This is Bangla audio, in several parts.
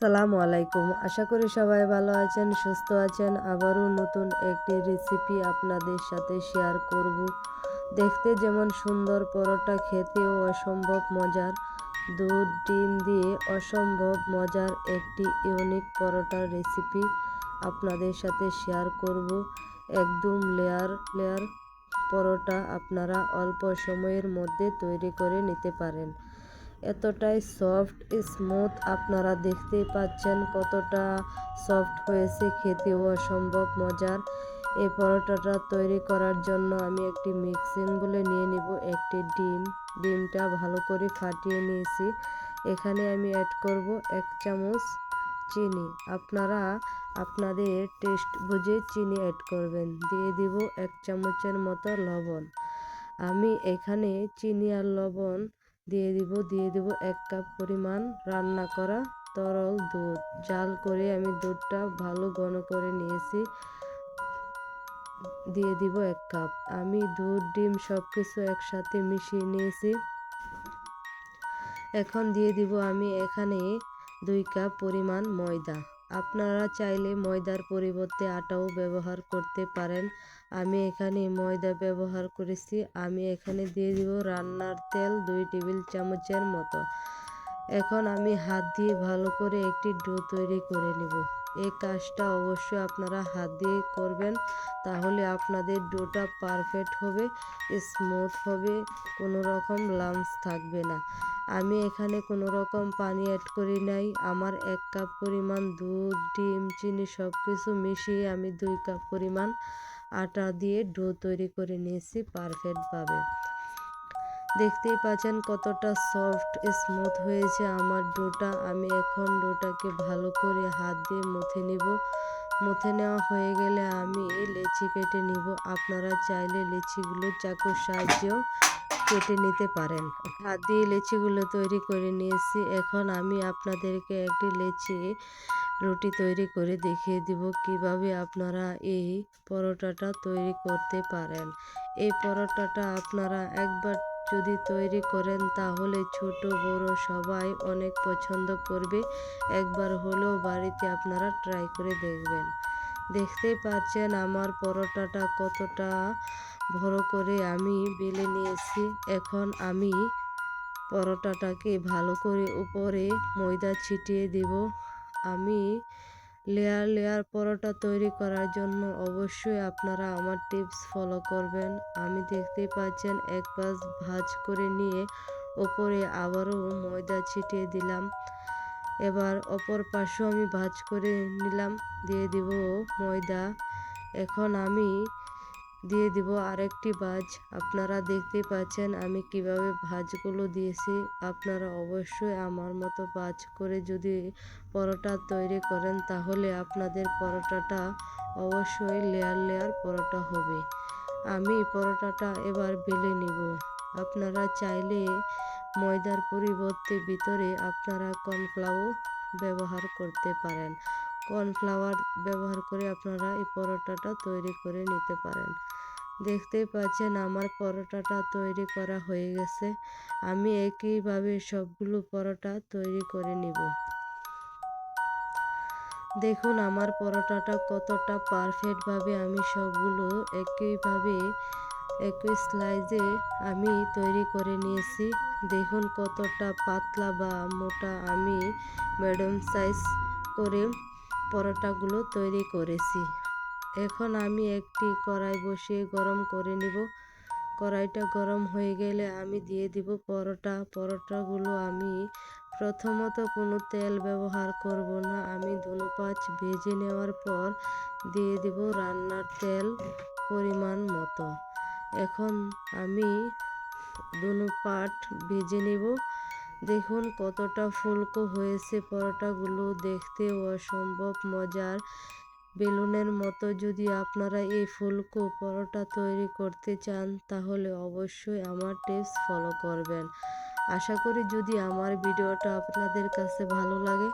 সালামু আলাইকুম। আশা করি সবাই ভালো আছেন, সুস্থ আছেন। আবারও নতুন একটি রেসিপি আপনাদের সাথে শেয়ার করব। দেখতে যেমন সুন্দর, পরোটা খেতেও অসম্ভব মজার। দুধ, ডিম দিয়ে অসম্ভব মজার একটি ইউনিক পরোটার রেসিপি আপনাদের সাথে শেয়ার করব। একদম লেয়ার লেয়ার পরোটা আপনারা অল্প সময়ের মধ্যে তৈরি করে নিতে পারেন। এতটাই সফট, স্মুথ। আপনারা দেখতেই পাচ্ছেন কতটা সফট হয়েছে খেতেও অসম্ভব মজার। এই পরোটাটা তৈরি করার জন্য আমি একটি মিক্সিং বলে নিয়ে নিব, একটি ডিম। ডিমটা ভালো করে ফাটিয়ে নিয়েছি। এখানে আমি অ্যাড করব এক চামচ চিনি। আপনারা আপনাদের টেস্ট বুঝে চিনি অ্যাড করবেন। দিয়ে দিব এক চামচের মতো লবণ। আমি এখানে চিনি আর লবণ দিয়ে দিব দিয়ে দিব এক কাপ পরিমাণ রান্না করা তরল দুধ। জাল করে আমি দুধটা ভালো ঘন করে নিয়েছি। দিয়ে দিব এক কাপ। আমি দুধ, ডিম সব কিছু একসাথে মিশিয়ে নিয়েছি। এখন দিয়ে দিব আমি এখানে দুই কাপ পরিমাণ ময়দা। আপনারা চাইলে ময়দার পরিবর্তে আটাও ব্যবহার করতে পারেন। আমি এখানে ময়দা ব্যবহার করেছি। আমি এখানে দিয়ে দিব রান্নার তেল দুই টেবিল চামচের মতো। এখন আমি হাত দিয়ে ভালো করে একটি ডো তৈরি করে নেব। এই কাজটা অবশ্যই আপনারা হাত দিয়ে করবেন, তাহলে আপনাদের ডোটা পারফেক্ট হবে, স্মুথ হবে, কোনো রকম লামস থাকবে না। আমি এখানে কোনো রকম পানি অ্যাড করি নাই। আমার এক কাপ পরিমাণ দুধ, ডিম, চিনি সব কিছু মিশিয়ে আমি দুই কাপ পরিমাণ আটা দিয়ে ডো তৈরি করে নিয়েছি পারফেক্টভাবে দেখতেই পাচ্ছেন কতটা সফট স্মুথ হয়েছে আমার ডোটা। আমি এখন ডোটাকে ভালো করে হাত দিয়ে মুথে নিব। মুথে নেওয়া হয়ে গেলে আমি এই লেচি কেটে নিব। আপনারা চাইলে লেচিগুলো চাকুর সাহায্যেও কেটে নিতে পারেন। হাত দিয়ে লেচিগুলো তৈরি করে নিয়েছি। এখন আমি আপনাদেরকে একটি লেচি রুটি তৈরি করে দেখিয়ে দিব কীভাবে আপনারা এই পরোটাটা তৈরি করতে পারেন। এই পরোটাটা আপনারা একবার যদি তৈরি করেন, তাহলে ছোট, বড় সবাই অনেক পছন্দ করবে। একবার হলেও বাড়িতে আপনারা ট্রাই করে দেখবেন। দেখতেই পাচ্ছেন আমার পরোটাটা কতটা বড় করে আমি বেলে নিয়েছি। এখন আমি পরোটাটাকে ভালো করে উপরে ময়দা ছিটিয়ে দেব। আমি লেয়ার লেয়ার পরোটা তৈরি করার জন্য অবশ্যই আপনারা আমার টিপস ফলো করবেন। আমি দেখতে পাচ্ছেন এক পাশ ভাজ করে নিয়ে ওপরে আবারও ময়দা ছিটিয়ে দিলাম। এবার অপর পাশেও আমি ভাজ করে নিলাম, দিয়ে দিব ময়দা। এখন আমি দিয়ে দিব আরেকটি ভাজ। আপনারা দেখতে পাচ্ছেন আমি কীভাবে ভাজগুলো দিয়েছি। আপনারা অবশ্যই আমার মতো ভাজ করে যদি পরোটা তৈরি করেন, তাহলে আপনাদের পরোটাটা অবশ্যই লেয়ার লেয়ার পরোটা হবে। আমি পরোটাটা এবার বেলে নিব। আপনারা চাইলে ময়দার পরিবর্তে ভিতরে আপনারা কর্নফ্লাওয়ার ব্যবহার করতে পারেন। কর্নফ্লাওয়ার ব্যবহার করে আপনারা এই পরোটাটা তৈরি করে নিতে পারেন। দেখতেই পাচ্ছেন আমার পরোটাটা তৈরি করা হয়ে গেছে। আমি একইভাবে সবগুলো পরোটা তৈরি করে নিব। দেখুন আমার পরোটাটা কতটা পারফেক্টভাবে আমি সবগুলো একইভাবে, একই স্লাইজে আমি তৈরি করে নিয়েছি। দেখুন কতটা পাতলা বা মোটা আমি মিডিয়াম সাইজ করে পরোটাগুলো তৈরি করেছি। এখন আমি একটি কড়াই বসিয়ে গরম করে নিব। কড়াইটা গরম হয়ে গেলে আমি দিয়ে দিব পরোটা। পরোটাগুলো আমি প্রথমত কোনো তেল ব্যবহার করব না। আমি দুনো পাঁচ ভেজে নেওয়ার পর দিয়ে দিব রান্নার তেল পরিমাণ মতো। এখন আমি দুনো পাট ভেজে নেব। দেখুন কতটা ফুলকো হয়েছে পরোটাগুলো, দেখতে অসম্ভব মজার। বেলুনের মতো যদি আপনারা এই ফুলকো পরোটা তৈরি করতে চান, তাহলে অবশ্যই আমার টিপস ফলো করবেন। আশা করি যদি আমার ভিডিওটা আপনাদের কাছে ভালো লাগে,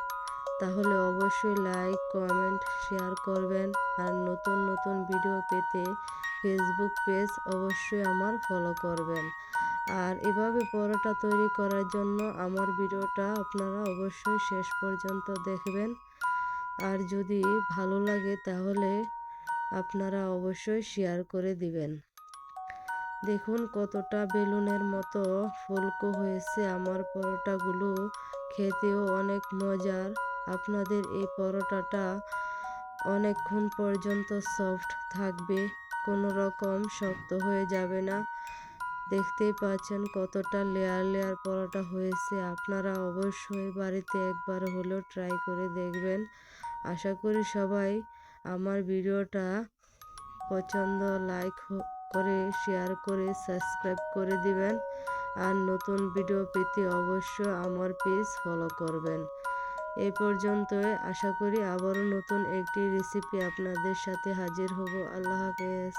তাহলে অবশ্যই লাইক, কমেন্ট, শেয়ার করবেন। আর নতুন নতুন ভিডিও পেতে ফেসবুক পেজ অবশ্যই আমার ফলো করবেন। আর এভাবে পরোটা তৈরি করার জন্য আমার ভিডিওটা আপনারা অবশ্যই শেষ পর্যন্ত দেখবেন। আর যদি ভালো লাগে তাহলে আপনারা অবশ্যই শেয়ার করে দিবেন। দেখুন কতটা বেলুনের মতো ফুলকো হয়েছে আমার পরোটাগুলো। খেতেও অনেক মজার। আপনাদের এই পরোটাটা অনেকক্ষণ পর্যন্ত সফট থাকবে। কোনো রকম শক্ত হয়ে যাবে না। দেখতেই পাচ্ছেন কতটা লেয়ার লেয়ার পরোটা হয়েছে। আপনারা অবশ্যই বাড়িতে একবার হলেও ট্রাই করে দেখবেন। আশা করি সবাই আমার ভিডিওটা পছন্দ লাইক করে শেয়ার করে সাবস্ক্রাইব করে দিবেন। আর নতুন ভিডিও পেতে অবশ্যই আমার পেজ ফলো করবেন। এই পর্যন্তই। আশা করি আবারও নতুন একটি রেসিপি আপনাদের সাথে হাজির হব। আল্লাহ হাফেজ।